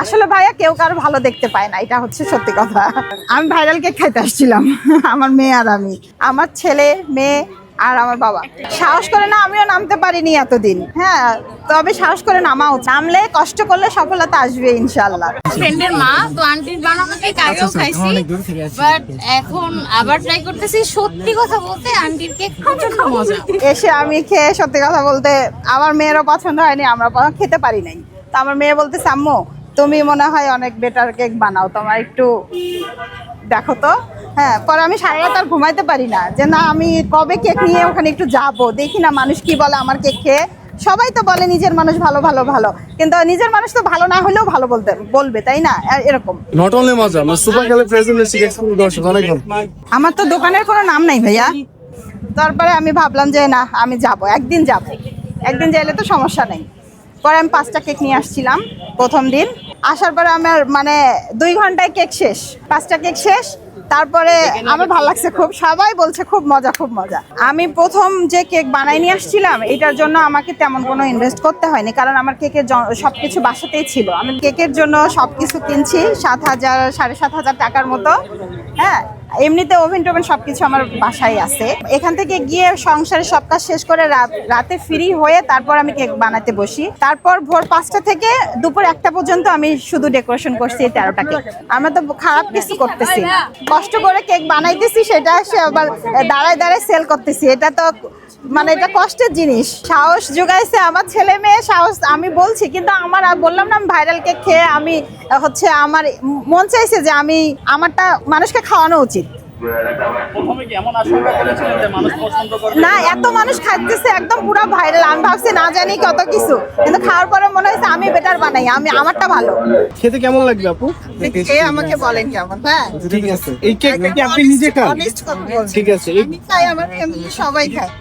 আসলে ভাইয়া কেউ কারও ভালো দেখতে পায় না এটা হচ্ছে সত্যি কথা। আমি ভাইরাল কেক খাইতে আসছিলাম আমার মেয়ে আর আমি। আমার ছেলে মেয়ে আর আমার বাবা। সাহস করে না আমিও নামতে পারিনি এতদিন। হ্যাঁ তবে সাহস করে নামাও। নামলে কষ্ট করলে সফলতা আসবে ইনশাল্লাহ ফ্রেন্ডের মা তো আন্টির বানানো কেক আগেও খাইছি বাট এখন আবার ট্রাই করতেছি। সত্যি কথা বলতে আন্টির কেক প্রচণ্ড মজা। এসে আমি খেয়ে সত্যি কথা বলতে আমার মেয়েরও পছন্দ হয়নি আমরা খেতে পারি নাই। তো আমার মেয়ে বলতে আম্মু তুমি মনে হয় অনেক বেটার কেক বানাও তোমার একটু দেখো তো। হ্যাঁ পরে আমি সারা রাত আর ঘুমাইতে পারি না। যে না আমি কবে কেক নিয়ে ওখানে একটু যাব? দেখি না মানুষ কি বলে আমার কেক খেয়ে। সবাই তো বলে নিজের মানুষ ভালো ভালো ভালো। কিন্তু নিজের মানুষ তো ভালো না হলেও ভালো বলতে বলবে তাই না? এরকম। নট অনলি মজা মানে সুপার দর্শক অনেক আমার তো দোকানের কোনো নাম নাই ভাইয়া। তারপরে আমি ভাবলাম যে না আমি যাব একদিন যাব। একদিন যাইলে তো সমস্যা নেই। পরে আমি পাঁচটা কেক নিয়ে আসছিলাম প্রথম দিন। আসার পরে আমার মানে দুই ঘন্টায় কেক শেষ পাঁচটা কেক শেষ তারপরে আমার ভালো লাগছে খুব সবাই বলছে খুব মজা খুব মজা। আমি প্রথম যে কেক বানাই নিয়ে আসছিলাম এটার জন্য আমাকে তেমন কোনো ইনভেস্ট করতে হয়নি কারণ আমার কেকের সব কিছু বাসাতেই ছিল। আমি কেকের জন্য সব কিছু কিনছি সাত হাজার সাড়ে সাত হাজার টাকার মতো হ্যাঁ? এমনিতে ওভেন টোভেন সব কিছু আমার বাসায় আছে। এখান থেকে গিয়ে সংসারের সব কাজ শেষ করে রাতে ফ্রি হয়ে তারপর আমি কেক বানাতে বসি। তারপর ভোর পাঁচটা থেকে দুপুর একটা পর্যন্ত আমি শুধু ডেকোরেশন করছি তেরোটা কেক। আমরা তো খারাপ কিছু করতেছি কষ্ট করে কেক বানাইতেছি, সেটা সে আবার দাঁড়ায় দাঁড়ায় সেল করতেছি। এটা তো মানে এটা কষ্টের জিনিস। সাহস যোগাইছে আমার ছেলে মেয়ে, সাহস আমি বলছি, কিন্তু আমার বললাম না ভাইরাল কেক খেয়ে আমি হচ্ছে আমার মন চাইছে যে আমি আমারটা মানুষকে খাওয়ানো উচিত। প্রথমে কি এমন আশঙ্কা করেছিলেন যে মানুষ না এত মানুষ খাইতেছে একদম পুরো ভাইরাল। আমি ভাবছি না জানি কত কিছু। কিন্তু খাওয়ার পরে মনে হয়েছে আমি বেটার বানাই আমি আমারটা ভালো। খেতে কেমন লাগবে আপু? কে আমাকে বলেন কেমন? হ্যাঁ। ঠিক আছে। এই কেক কি আপনি নিজে খান। ঠিক আছে আমি খাই আমার সবাই খায়।